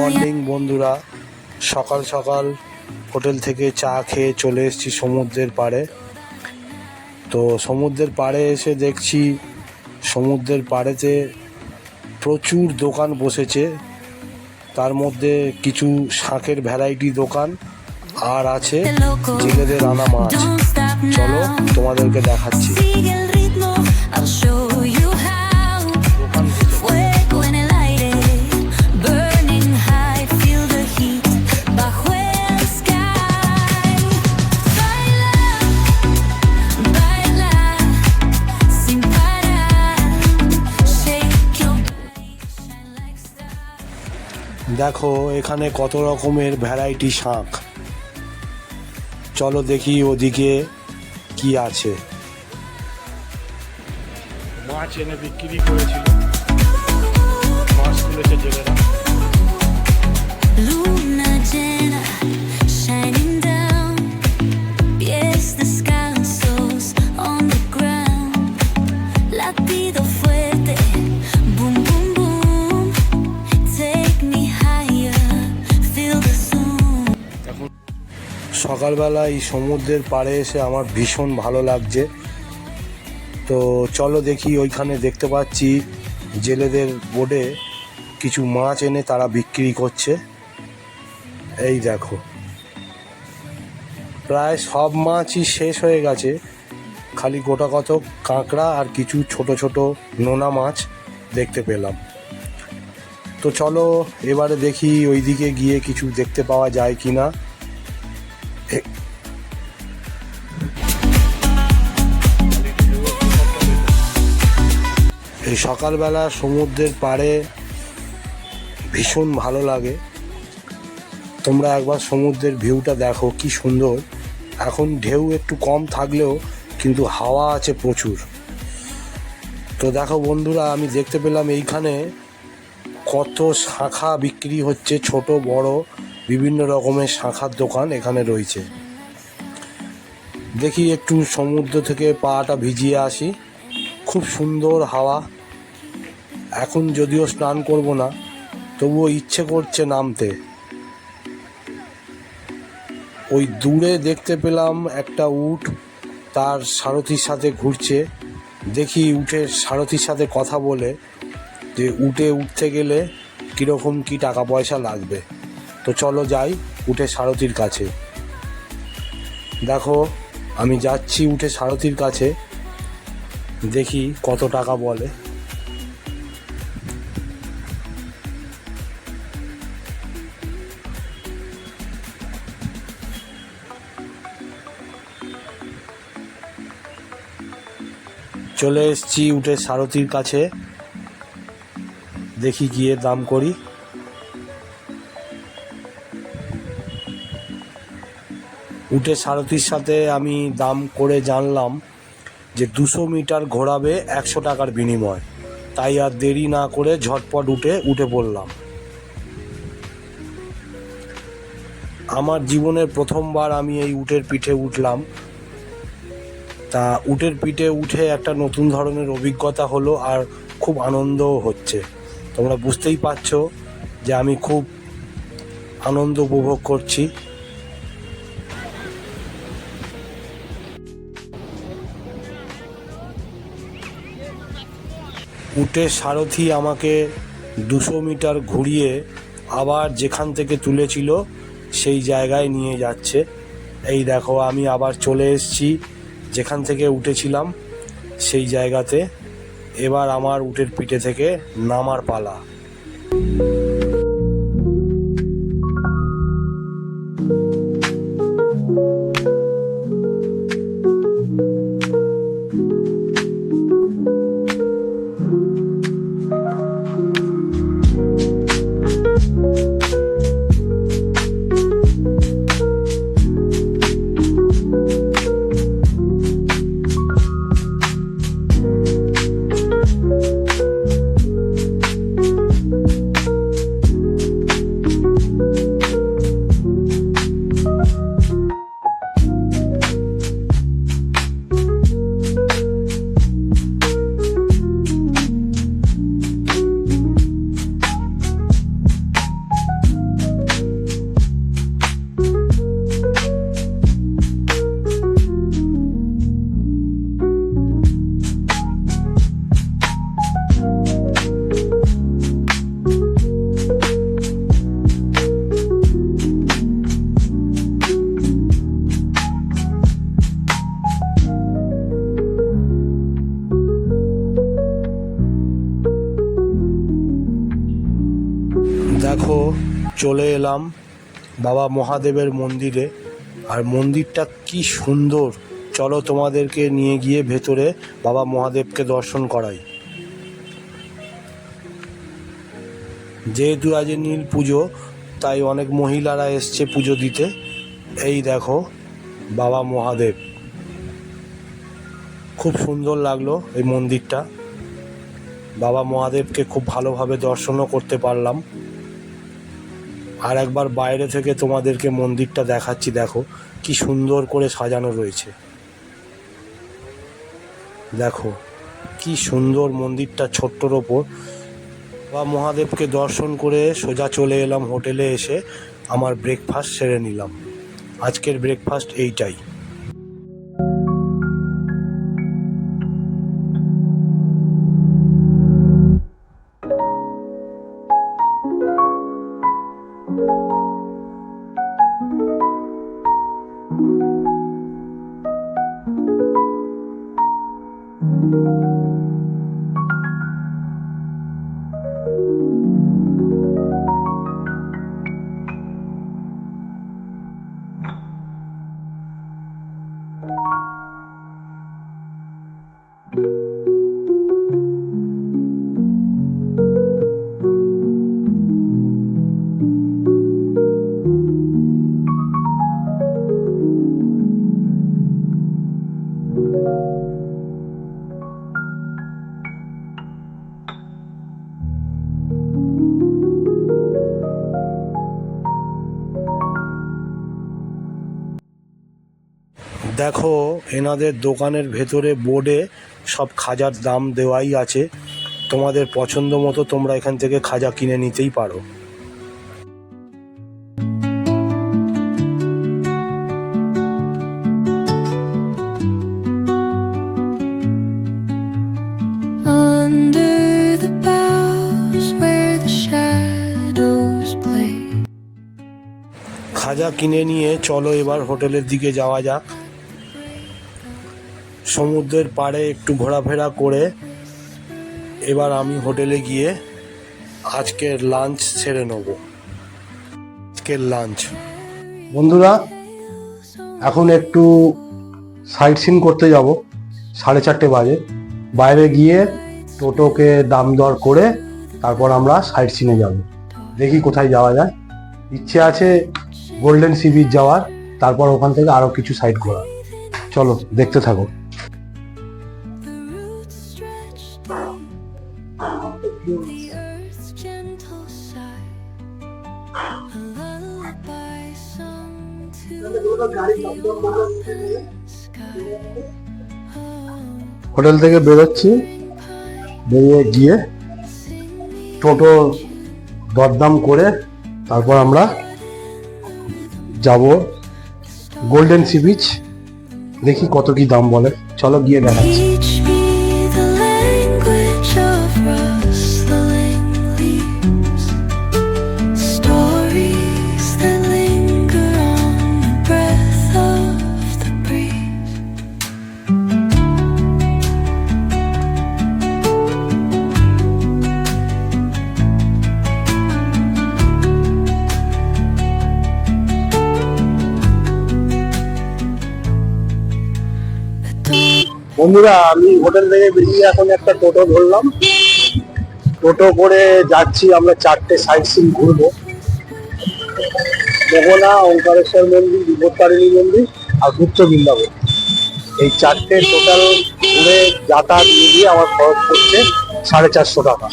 Morning বন্ধুরা। সকাল সকাল হোটেল থেকে চা খেয়ে চলে এসেছি সমুদ্রের পাড়ে। তো সমুদ্রের পাড়ে এসে দেখছি সমুদ্রের পাড়েতে প্রচুর দোকান বসেছে। তার মধ্যে কিছু শাঁখের ভ্যারাইটি দোকান আর আছে জেলেদের আনা মাছ। চলো তোমাদেরকে দেখাচ্ছি। দেখো এখানে কত রকমের ভ্যারাইটি শাঁখ চলো দেখি ওদিকে কি আছে। মাছ এনে বিক্রি করেছিল। মাছ তুলেছে জেলেরা। সকালবেলা এই সমুদ্রের পাড়ে এসে আমার ভীষণ ভালো লাগছে। তো চলো দেখি, ওইখানে দেখতে পাচ্ছি জেলেদের বোর্ডে কিছু মাছ এনে তারা বিক্রি করছে। এই দেখো। প্রায় সব মাছই শেষ হয়ে গেছে। খালি গোটা কত কাঁকড়া আর কিছু ছোট ছোট নোনা মাছ দেখতে পেলাম। তো চলো, এবারে দেখি ওইদিকে গিয়ে কিছু দেখতে পাওয়া যায় কি না এই সকালবেলা সমুদ্রের পাড়ে ভীষণ ভালো লাগে। তোমরা একবার সমুদ্রের ভিউটা দেখো, কি সুন্দর। এখন ঢেউ একটু কম থাকলেও কিন্তু হাওয়া আছে প্রচুর। তো দেখো বন্ধুরা, আমি দেখতে পেলাম এইখানে কত শাখা বিক্রি হচ্ছে, ছোট, বড়। বিভিন্ন রকমের শাখার দোকান এখানে রয়েছে। দেখি একটু সমুদ্র থেকে পাটা ভিজিয়ে আসি। খুব সুন্দর হাওয়া। এখন যদিও স্নান করব না, তবুও ইচ্ছে করছে নামতে। ওই দূরে দেখতে পেলাম একটা উট, তার সারথির সাথে ঘুরছে। দেখি উঠে সারথির সাথে কথা বলে যে উঠে উঠতে গেলে কীরকম কি টাকা পয়সা লাগবে। তো চলো যাই উঠে সারথির কাছে। দেখো, আমি যাচ্ছি উঠে সারথির কাছে। দেখি কত টাকা বলে। চলে এসছি উঠে সারথির কাছে। দেখি গিয়ে দাম করি। উঠে সারথির সাথে আমি দাম করে জানলাম যে দুশো মিটার ঘোরাবে একশো টাকার বিনিময়। তাই আর দেরি না করে ঝটপট উঠে উঠে পড়লাম। আমার জীবনের প্রথমবার আমি এই উটের পিঠে উঠলাম। তা উটের পিঠে উঠে একটা নতুন ধরনের অভিজ্ঞতা হলো আর খুব আনন্দও হচ্ছে। তোমরা বুঝতেই পারছ যে আমি খুব আনন্দ উপভোগ করছি। উটের সারথি আমাকে দুশো মিটার ঘুরিয়ে আবার যেখান থেকে তুলেছিল সেই জায়গায় নিয়ে যাচ্ছে। এই দেখো, আমি আবার চলে এসেছি। যেখান থেকে উঠেছিলাম সেই জায়গাতে। এবার আমার উটের পিঠে থেকে নামার পালা। বাবা মহাদেবের মন্দিরে। আর মন্দিরটা কি সুন্দর। চলো তোমাদেরকে নিয়ে গিয়ে ভেতরে বাবা মহাদেবকে দর্শন করাই। যেহেতু আজ নীল পুজো, তাই অনেক মহিলারা এসছে পুজো দিতে। এই দেখো, বাবা মহাদেব। খুব সুন্দর লাগল এই মন্দিরটা। বাবা মহাদেবকে খুব ভালোভাবে দর্শনও করতে পারলাম। আর একবার বাইরে থেকে তোমাদেরকে মন্দিরটা দেখাচ্ছি, দেখো, কি সুন্দর করে সাজানো রয়েছে। দেখো, কি সুন্দর মন্দিরটা ছোট্টর ওপর। বা মহাদেবকে দর্শন করে সোজা চলে এলাম হোটেলে এসে, আমার ব্রেকফাস্ট সেরে নিলাম। আজকের ব্রেকফাস্ট এইটাই। দেখো এনাদের দোকানের ভেতরে বোর্ডে সব খাজার দাম দেওয়াই আছে। তোমাদের পছন্দ মতো তোমরা এখান থেকে খাজা কিনে নিতেই পারো. খাজা কিনে নিয়ে চলো এবার হোটেলের দিকে যাওয়া যাক। সমুদ্রের পাড়ে একটু ঘোরাফেরা করে এবার আমি হোটেলে গিয়ে আজকের লাঞ্চ সেরে নেব। আজকের লাঞ্চ বন্ধুরা, এখন একটু সাইট সিন করতে যাব, সাড়ে চারটে বাজে। বাইরে গিয়ে টোটোকে দাম দর করে তারপর আমরা সাইট সিনে যাব। দেখি কোথায় যাওয়া যায়। ইচ্ছে আছে গোল্ডেন সি বিচ যাওয়ার, তারপর ওখান থেকে আরও কিছু সাইট ঘোরা চলো, দেখতে থাকো। হোটেল থেকে বেরোচ্ছি, বেরিয়ে গিয়ে টোটো দরদাম করে তারপর আমরা যাব গোল্ডেন সি বিচ দেখি কত কি দাম বলে। চলো গিয়ে দেখাচ্ছি। বন্ধুরা, আমি হোটেল থেকে বেরিয়ে এখন একটা টোটো ধরলাম। টোটো করে যাচ্ছি আমরা চারটে সাইট সিন ঘুরবো। মোহনা ওঙ্কারেশ্বর মন্দির, বিপত্তারিণী মন্দির আর গুপ্ত বৃন্দাবন। এই চারটে টোটাল ঘুরে যাতায়াত মিলিয়ে আমার খরচ পড়ছে সাড়ে চারশো টাকা।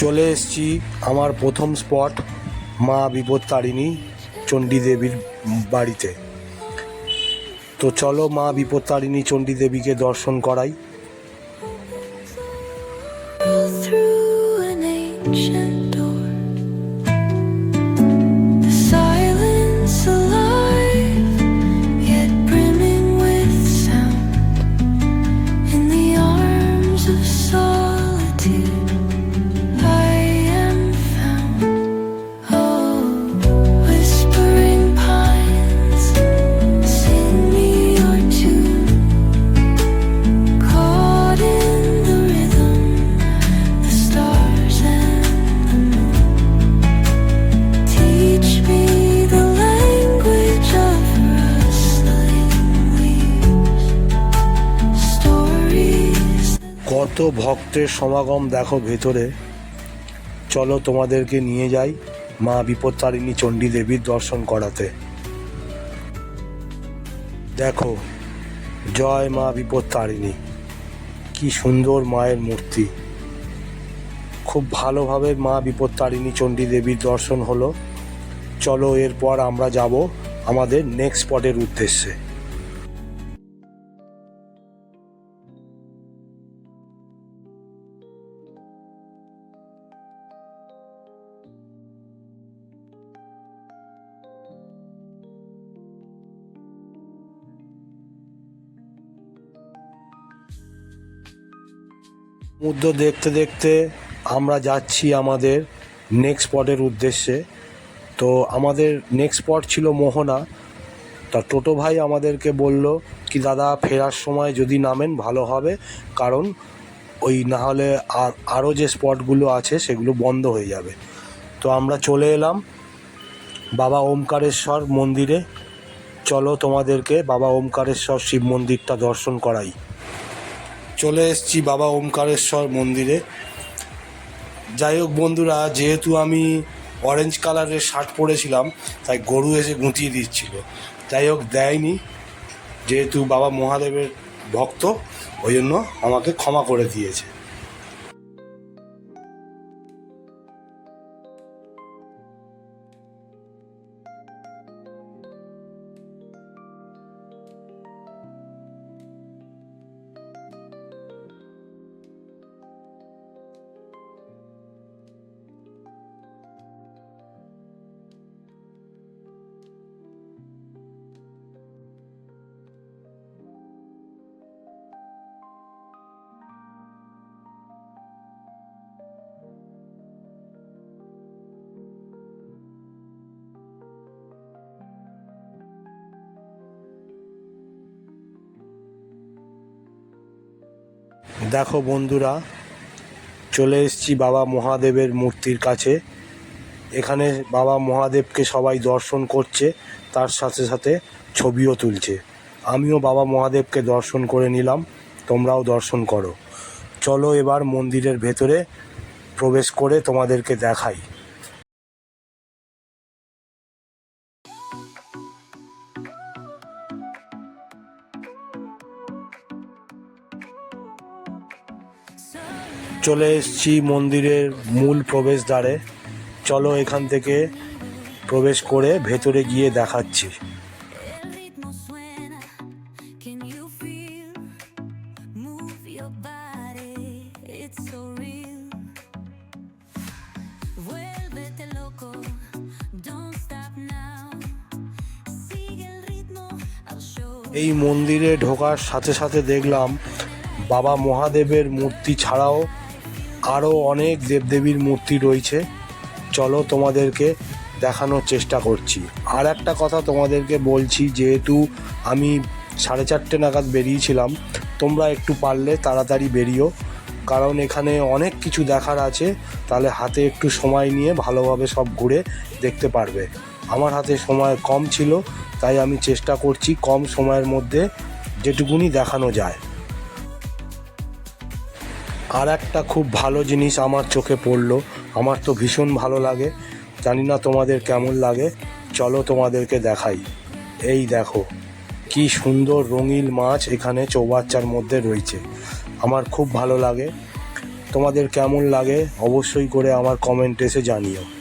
চলে এসছি আমার প্রথম স্পট, মা বিপত্তারিণী, চণ্ডী দেবীর বাড়িতে। তো চলো মা বিপত্তারিণী চণ্ডী দেবীকে দর্শন করাই। Ancient ভক্তের সমাগম দেখো ভেতরে। চলো তোমাদেরকে নিয়ে যাই মা বিপত্তারিণী চণ্ডী দেবীর দর্শন করাতে। দেখো, জয় মা বিপত্তারিণী। কি সুন্দর মায়ের মূর্তি। খুব ভালোভাবে মা বিপত্তারিণী চণ্ডী দেবীর দর্শন হলো। চলো এরপর আমরা যাব আমাদের নেক্সট স্পটের উদ্দেশ্যে। সমুদ্র দেখতে দেখতে আমরা যাচ্ছি আমাদের নেক্সট স্পটের উদ্দেশ্যে। তো আমাদের নেক্সট স্পট ছিল মোহনা। তা টোটো ভাই আমাদেরকে বলল কি, দাদা, ফেরার সময় যদি নামেন, ভালো হবে। কারণ ওই না হলে আর আরও যে স্পটগুলো আছে, সেগুলো বন্ধ হয়ে যাবে। তো আমরা চলে এলাম বাবা ওমকারেশ্বর মন্দিরে। চলো তোমাদেরকে বাবা ওমকারেশ্বর শিব মন্দিরটা দর্শন করাই। চলে এসেছি বাবা ওমকারেশ্বর মন্দিরে। যাই হোক বন্ধুরা, যেহেতু আমি অরেঞ্জ কালারের শার্ট পরেছিলাম, তাই গরু এসে গুঁতিয়ে দিচ্ছিল। যাই হোক, দেয়নি। যেহেতু বাবা মহাদেবের ভক্ত, ওই জন্য আমাকে ক্ষমা করে দিয়েছে। দেখো বন্ধুরা, চলে এসেছি বাবা মহাদেবের মূর্তির কাছে। এখানে বাবা মহাদেবকে সবাই দর্শন করছে, তার সাথে সাথে ছবিও তুলছে। আমিও বাবা মহাদেবকে দর্শন করে নিলাম, তোমরাও দর্শন করো। চলো এবার মন্দিরের ভেতরে প্রবেশ করে তোমাদেরকে দেখাই। চলে এসেছি মন্দিরের মূল প্রবেশ দ্বারে চলো এখান থেকে প্রবেশ করে ভেতরে গিয়ে দেখাচ্ছি। এই মন্দিরে ঢোকার সাথে সাথে দেখলাম বাবা মহাদেবের মূর্তি ছাড়াও আরও অনেক দেবদেবীর মূর্তি রয়েছে। চলো তোমাদেরকে দেখানোর চেষ্টা করছি। আর একটা কথা তোমাদেরকে বলছি, যেহেতু আমি সাড়ে চারটে নাগাদ বেরিয়েছিলাম, তোমরা একটু পারলে তাড়াতাড়ি বেরিও। কারণ এখানে অনেক কিছু দেখার আছে, তাহলে হাতে একটু সময় নিয়ে ভালোভাবে সব ঘুরে দেখতে পারবে। আমার হাতে সময় কম ছিল, তাই আমি চেষ্টা করছি কম সময়ের মধ্যে যেটুকুনি দেখানো যায়। আর একটা খুব ভালো জিনিস আমার চোখে পড়ল। আমার তো ভীষণ ভালো লাগে। জানি না তোমাদের কেমন লাগে। চলো তোমাদেরকে দেখাই। এই দেখো, কি সুন্দর রঙিন মাছ এখানে চৌবাচ্চার মধ্যে রয়েছে। আমার খুব ভালো লাগে। তোমাদের কেমন লাগে অবশ্যই করে আমার কমেন্ট এসে জানিও।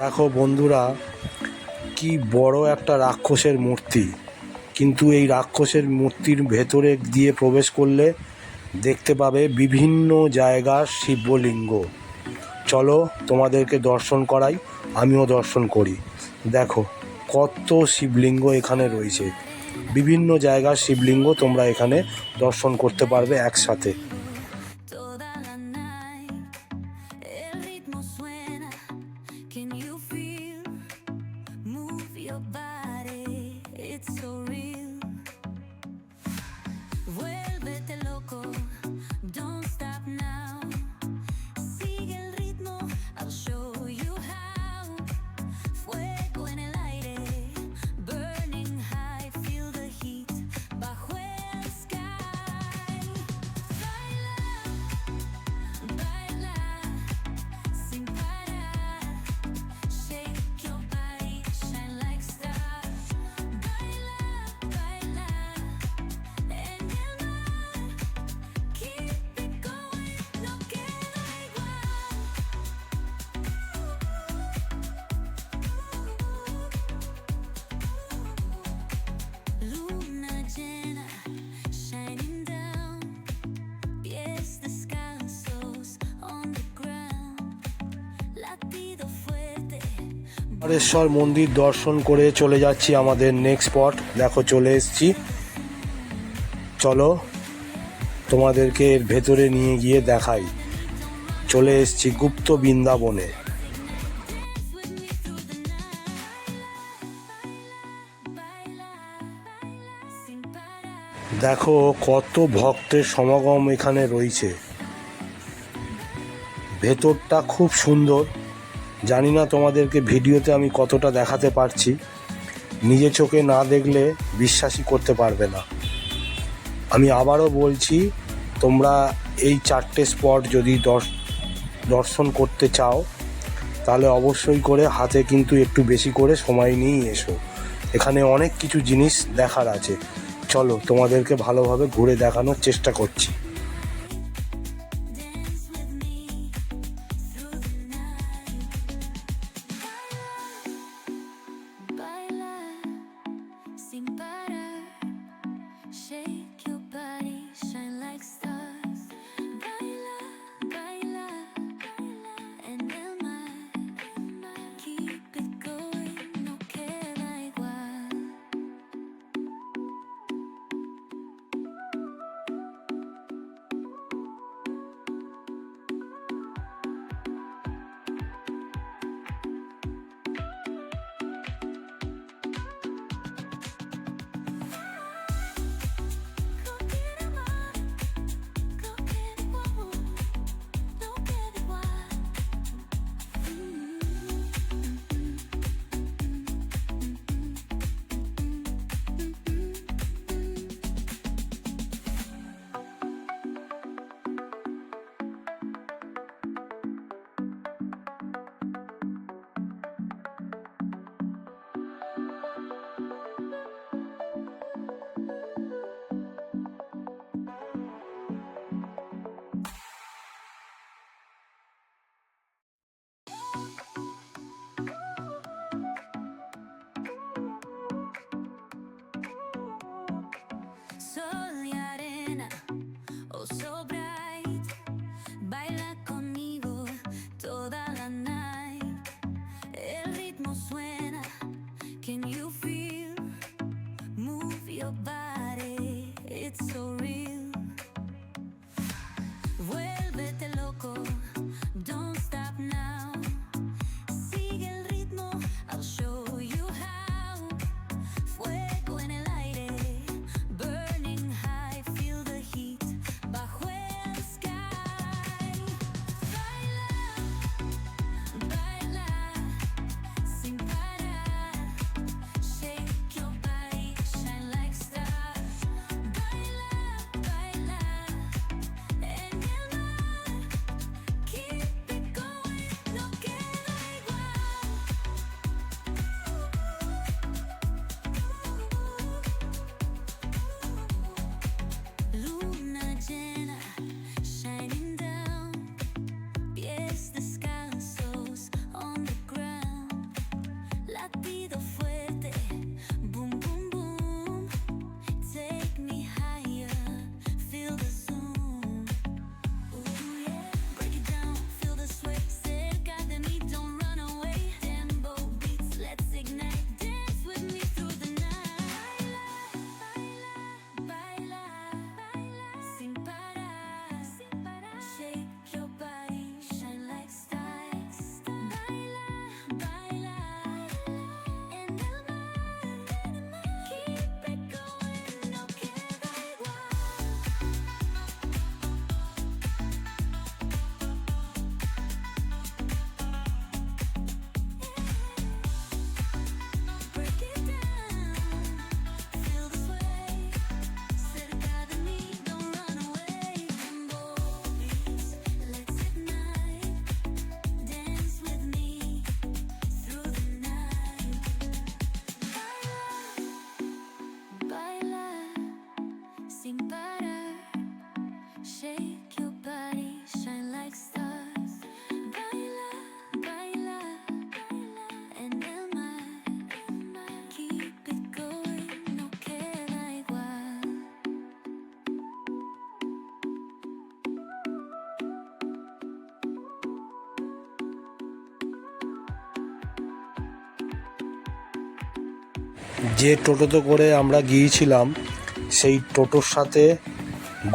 দেখো বন্ধুরা, কি বড় একটা রাক্ষসের মূর্তি। কিন্তু এই রাক্ষসের মূর্তির ভেতরে দিয়ে প্রবেশ করলে দেখতে পাবে বিভিন্ন জায়গার শিবলিঙ্গ। চলো তোমাদেরকে দর্শন করাই, আমিও দর্শন করি। দেখো কত শিবলিঙ্গ এখানে রয়েছে। বিভিন্ন জায়গার শিবলিঙ্গ তোমরা এখানে দর্শন করতে পারবে একসাথে। হরেশ্বর মন্দির দর্শন করে চলে যাচ্ছি আমাদের নেক্সট স্পট দেখো চলে এসেছি। চলো, তোমাদেরকে এর ভেতরে নিয়ে গিয়ে দেখাই। চলে এসেছি গুপ্ত বৃন্দাবনে. দেখো কত ভক্তের সমাগম এখানে রয়েছে। ভেতরটা খুব সুন্দর। জানি না তোমাদেরকে ভিডিওতে আমি কতটা দেখাতে পারছি। নিজে চোখে না দেখলে বিশ্বাসই করতে পারবে না। আমি আবারও বলছি, তোমরা এই চারটে স্পট যদি দর্শ- দর্শন করতে চাও, তাহলে অবশ্যই করে হাতে কিন্তু একটু বেশি করে সময় নিয়েই এসো। এখানে অনেক কিছু জিনিস দেখার আছে। চলো তোমাদেরকে ভালোভাবে ঘুরে দেখানোর চেষ্টা করছি। bodies. যে টোটোতে করে আমরা গিয়েছিলাম, সেই টোটোর সাথে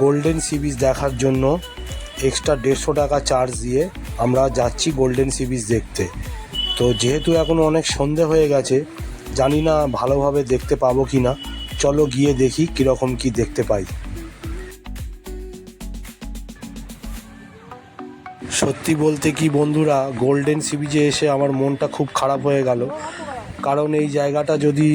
গোল্ডেন সি বিচ দেখার জন্য এক্সট্রা দেড়শো টাকা চার্জ দিয়ে আমরা যাচ্ছি গোল্ডেন সি বিচ দেখতে। তো যেহেতু এখন অনেক সন্ধে হয়ে গেছে, জানি না ভালোভাবে দেখতে পাবো কি না চলো গিয়ে দেখি কীরকম কি দেখতে পাই। সত্যি বলতে কি বন্ধুরা গোল্ডেন সি বিচে এসে আমার মনটা খুব খারাপ হয়ে গেল। কারণ এই জায়গাটা যদি